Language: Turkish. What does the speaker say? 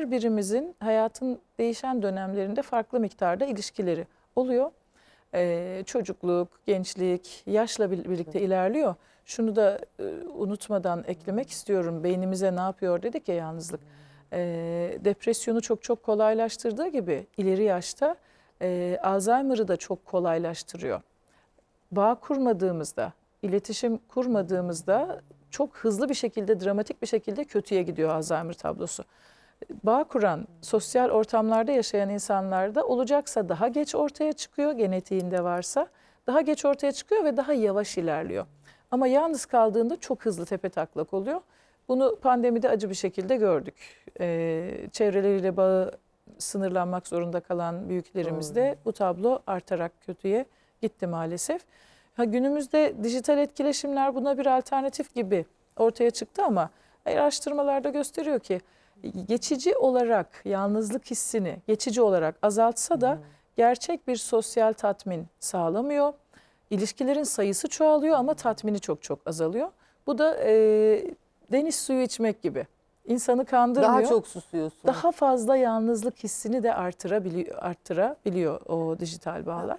her birimizin hayatın değişen dönemlerinde farklı miktarda ilişkileri oluyor. Ee, çocukluk, gençlik, yaşla bir- birlikte ilerliyor. Şunu da e, unutmadan eklemek istiyorum. Beynimize ne yapıyor dedik ya yalnızlık. Ee, depresyonu çok çok kolaylaştırdığı gibi ileri yaşta e, Alzheimer'ı da çok kolaylaştırıyor. Bağ kurmadığımızda, iletişim kurmadığımızda çok hızlı bir şekilde, dramatik bir şekilde kötüye gidiyor Alzheimer tablosu. Bağ kuran, sosyal ortamlarda yaşayan insanlarda olacaksa daha geç ortaya çıkıyor, genetiğinde varsa daha geç ortaya çıkıyor ve daha yavaş ilerliyor. Ama yalnız kaldığında çok hızlı tepe taklak oluyor. Bunu pandemide acı bir şekilde gördük. Ee, çevreleriyle bağı sınırlanmak zorunda kalan büyüklerimizde bu tablo artarak kötüye gitti maalesef. Ha, günümüzde dijital etkileşimler buna bir alternatif gibi ortaya çıktı ama araştırmalarda gösteriyor ki geçici olarak yalnızlık hissini geçici olarak azaltsa da gerçek bir sosyal tatmin sağlamıyor. İlişkilerin sayısı çoğalıyor ama tatmini çok çok azalıyor. Bu da e, deniz suyu içmek gibi. İnsanı kandırmıyor. Daha çok susuyorsun. Daha fazla yalnızlık hissini de artırabiliyor, arttırabiliyor o dijital bağlar.